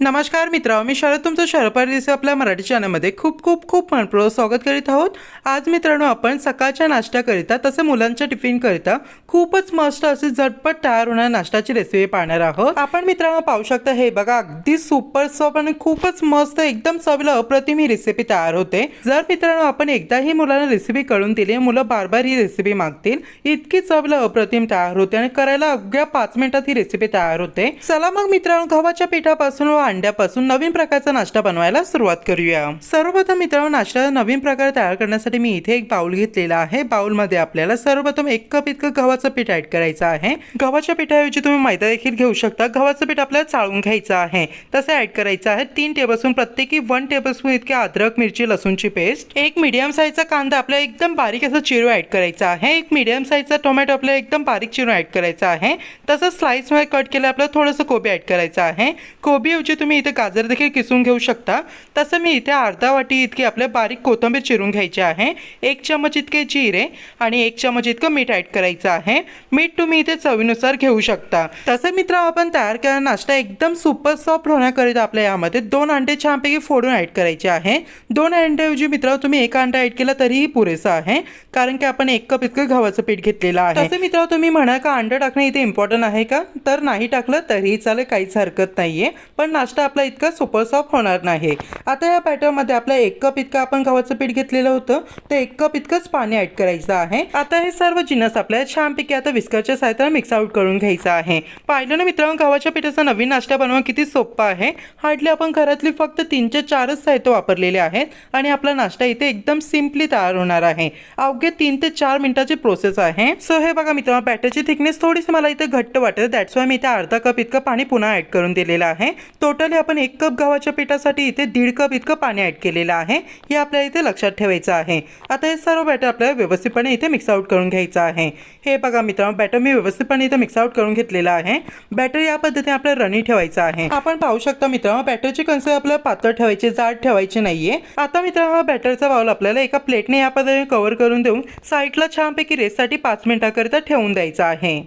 नमस्कार मित्र मी शरद तुमचं शरपार दिवशी आपल्या मराठी चॅनलमध्ये खूप खूप खूप मनपूर्वक स्वागत करीत आहोत. आज मित्रांनो आपण सकाळच्या नाश्त्याकरिता तसे मुलांच्या टिफिनकरिता खूपच मस्त अशी झटपट तयार होणाऱ्या नाश्त्याची रेसिपी पाहणार आहोत. आपण मित्रांनो पाहू शकता हे बघा अगदी सुपर सॉप आणि खूपच मस्त एकदम चवीला अप्रतिम ही रेसिपी तयार होते. जर मित्रांनो आपण एकदा ही मुलांना रेसिपी कळून दिली मुलं बार बार ही रेसिपी मागतील इतकी चवीला अप्रतिम तयार होते आणि करायला अवघ्या पाच मिनिटात ही रेसिपी तयार होते. चला मग मित्रांनो गव्हाच्या पिठापासून अंड्यापासून नवीन प्रकारचा नाश्ता बनवायला सुरुवात करूया. सर्वप्रथम मित्रांनो नाश्ता नवीन प्रकार तयार करण्यासाठी मी इथे एक बाउल घेतलेला आहे. बाउलमध्ये आपल्याला सर्वप्रथम एक कप इतकं गव्हाचं पीठ ऍड करायचं आहे. गव्हाच्या पिठाऐवजी तुम्ही मैदा देखील घेऊ शकता. गव्हाचं पीठ आपल्याला चाळून घ्यायचं आहे. तसं ऍड करायचं आहे. तीन टेबलस्पून प्रत्येकी वन टेबलस्पून इतके अद्रक मिरची लसूणची पेस्ट एक मीडियम साईजचा कांदा आपल्याला एकदम बारीक असं चिरू ऍड करायचा आहे. एक मीडियम साईजचा टोमॅटो आपल्याला एकदम बारीक चिरून ऍड करायचा आहे. तसंच स्लाइसमध्ये कट केलं आपल्याला थोडंसं कोबी ऍड करायचं आहे. कोबीऐवजी तुम्ही इथे गाजर देखील किसून घेऊ शकता. तसं मी इथे अर्धा वाटी इतकी आपल्या बारीक कोथिंबीर चिरून घ्यायची आहे. एक चमच इतके जिरे आणि एक चमच इतकं मीठ ऍड करायचं आहे. मीठ तुम्ही इथे चवीनुसार घेऊ शकता. तसं मित्र आपण तयार केला नाश्ता एकदम सुपर सॉफ्ट होण्याकरिता आपल्या यामध्ये दोन अंडे छानपैकी फोडून ऍड करायचे आहे. दोन अंड्याऐवजी मित्र तुम्ही एक अंडा ॲड केला तरीही पुरेसा आहे. कारण की आपण एक कप इतकं गव्हाचं पीठ घेतलेलं आहे. तसं मित्र तुम्ही म्हणा का अंडा टाकणं इथे इम्पॉर्टंट आहे का? तर नाही टाकलं तरीही चालेल काहीच हरकत नाहीये. पण नाश्ता आपला इतका सुपर सॉफ्ट होणार नाही. आता या बॅटरमध्ये आपल्या एक कप इतकं आपण गव्हाचं पीठ घेतलेलं होतं ते एक कप इतकंच पाणी ऍड करायचं आहे. आता हे सर्व जिन्नस आपल्याला छानपैकी आता विस्करच्या साह्यानं मिक्स आउट करून घ्यायचं आहे. पाहिलं ना मित्रांनो गव्हाच्या पिठाचा नवीन नाश्ता बनवणं किती सोपं आहे. हार्डली आपण घरातली फक्त तीनचे चारच साहित्य वापरलेले आहेत आणि आपला नाश्ता इथे एकदम सिम्पली तयार होणार आहे. अवघे तीन ते चार मिनिटाची प्रोसेस आहे. सो हे बघा मित्रांनो बॅटरची थिकनेस थोडीशी मला इथे घट्ट वाटत. दॅट्स वाय मी इथे अर्धा कप इतकं पाणी पुन्हा ऍड करून दिलेलं आहे. तो टोटली आपण एक कप गव्हाच्या पिठासाठी इथे दीड कप इतकं पाणी ॲड केलेलं आहे. हे आपल्याला इथे लक्षात ठेवायचं आहे. आता हे सर्व बॅटर आपल्याला व्यवस्थितपणे इथे मिक्स आउट करून घ्यायचं आहे. हे बघा मित्रांनो बॅटर मी व्यवस्थितपणे इथे मिक्स आउट करून घेतलेलं आहे. बॅटर या पद्धतीने आपल्याला रनी ठेवायचं आहे. आपण पाहू शकता मित्रांनो बॅटरची कन्सिस्ट आपल्याला पातळ ठेवायची जाड ठेवायची नाहीये. आता मित्रांनो हा बॅटरचा बाउल आपल्याला एका प्लेटने या पद्धतीने कव्हर करून देऊन साईडला छानपैकी रेससाठी पाच मिनिटाकरिता ठेवून द्यायचा आहे.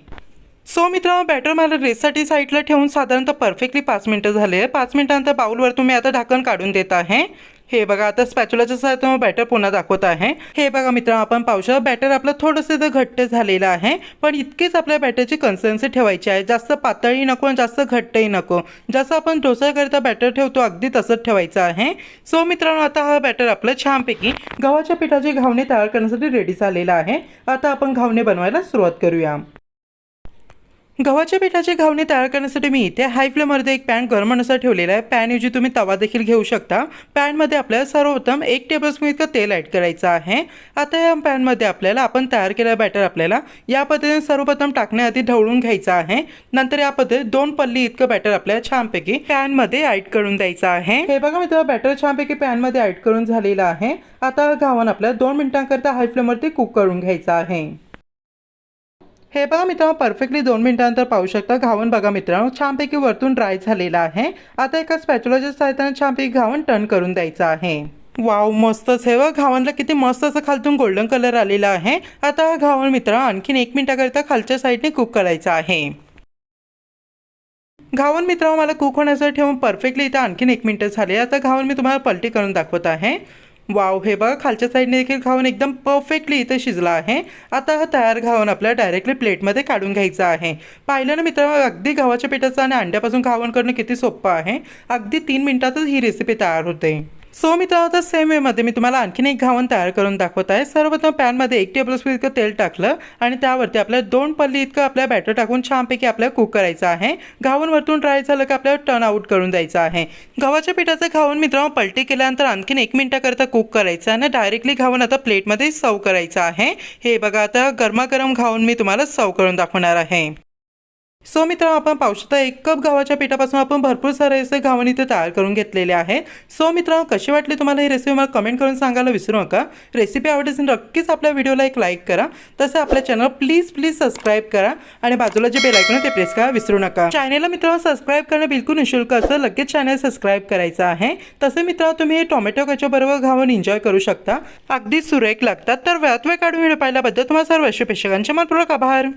सो मित्रांनो बॅटर मला रेससाठी साईडला ठेवून साधारणतः परफेक्टली पाच मिनटं झाले पाच मिनटानंतर बाउलवर तुम्ही आता ढाकण काढून देत आहे. हे बघा आता स्पॅच्युलाच्या साथ बॅटर पुन्हा दाखवत आहे. हे बघा मित्रांनो आपण पाहू शकतो बॅटर आपलं थोडंसं तर घट्ट झालेलं आहे. पण इतकेच आपल्या बॅटरची कन्सिस्टन्सी ठेवायची आहे. जास्त पातळी नको आणि जास्त घट्टही नको. जसं आपण डोसाकरिता बॅटर ठेवतो अगदी तसंच ठेवायचं आहे. सो मित्रांनो आता हा बॅटर आपलं छानपैकी गव्हाच्या पिठाची घावणे तयार करण्यासाठी रेडी झालेला आहे. आता आपण घावणे बनवायला सुरुवात करूया. गव्हाच्या पिठाची घावणी तयार करण्यासाठी मी इथे हाय फ्लेममध्ये एक पॅन गरम होण्यासाठी ठेवलेला आहे. पॅनऐवजी तुम्ही तवा देखील घेऊ शकता. पॅनमध्ये आपल्याला सर्वप्रथम एक टेबलस्पून इतकं तेल ॲड करायचं आहे. आता या पॅनमध्ये आपल्याला आपण तयार केलेलं बॅटर आपल्याला या पद्धतीने सर्वप्रथम टाकण्याआधी ढवळून घ्यायचं आहे. नंतर या पद्धतीत दोन पल्ली इतकं बॅटर आपल्याला छानपैकी पॅनमध्ये ॲड करून द्यायचं आहे. हे बघा मित्र बॅटर छानपैकी पॅनमध्ये ॲड करून झालेलं आहे. आता घावण आपल्याला दोन मिनिटांकरता हाय फ्लेमवरती कुक करून घ्यायचं आहे. हे बघा मित्रांनो परफेक्टली दोन मिनिटानंतर पाहू शकता घावून बघा मित्रांनो छानपैकी वरतून ड्राय झालेला आहे. आता एका स्पॅच्युलाच्या सहाय्याने छानपैकी घावण टर्न करून द्यायचं आहे. वाव मस्तच हे बघ घावणला किती मस्त असं खालतून गोल्डन कलर आलेला आहे. आता हा घावण मित्र आणखीन एक मिनिटाकरिता खालच्या साईडने कुक करायचा आहे. घावन मित्रांनो मला कुक होण्यासाठी ठेवून परफेक्टली इथं आणखीन एक मिनटं झाले आता घावन मी तुम्हाला पलटी करून दाखवत आहे. वाव हे बघा खालच्या साईडने देखील घावन एकदम परफेक्टली इथं शिजला आहे. आता हा तयार घावन आपल्याला डायरेक्टली प्लेटमध्ये काढून घ्यायचा आहे. पाहिलं ना मित्रांनो अगदी गव्हाच्या पिठाचं आणि अंड्यापासून घावण करणं किती सोपं आहे. अगदी तीन मिनिटातच ही रेसिपी तयार होते. सो मित्र आता सेम वेमध्ये मी तुम्हाला आणखीन एक घावन तयार करून दाखवत आहे. सर्वप्रथम पॅनमध्ये एक टेबलस्पून इतकं तेल टाकलं आणि त्यावरती आपल्या दोन पल्ली इतकं आपल्या बॅटर टाकून छानपैकी आपल्याला कुक करायचं आहे. घावून वरतून ड्राय झालं की आपल्याला टर्न आउट करून द्यायचं आहे. गव्हाच्या पिठाचं घावून मित्रांनो पलटी केल्यानंतर आणखीन एक मिनटाकरता कुक करायचं आहे आणि डायरेक्टली घावन आता प्लेटमध्ये सर्व करायचं आहे. हे बघा आता गरमागरम घावून मी तुम्हाला सर्व करून दाखवणार आहे. सो मित्र आपण पाहू शकता एक कप गव्हाच्या पिठापासून आपण भरपूर सारे असे घावन इथे तयार करून घेतलेले आहे. सो मित्रांनो कशी वाटली तुम्हाला ही रेसिपी मला कमेंट करून सांगायला विसरू नका. रेसिपी आवडली नक्कीच आपल्या व्हिडिओला एक लाईक करा. तसं आपल्या चॅनल प्लीज प्लीज सबस्क्राईब करा. आणि बाजूला जे बेल ऐकून ते प्रेस करा विसरू नका. चॅनलला मित्रांनो सबस्क्राईब करणं बिलकुल निशुल्क असं लगेच चॅनल सबस्क्राईब करायचं आहे. तसे मित्रांनो तुम्ही हे टोमॅटो कच्याबरोबर घावन एन्जॉय करू शकता? अगदी सुरेख लागतात. तर वेळात वेळ काढून व्हिडिओ पाहिल्याबद्दल तुम्हाला सर्व प्रेक्षकांचे मनपूर्वक आभार.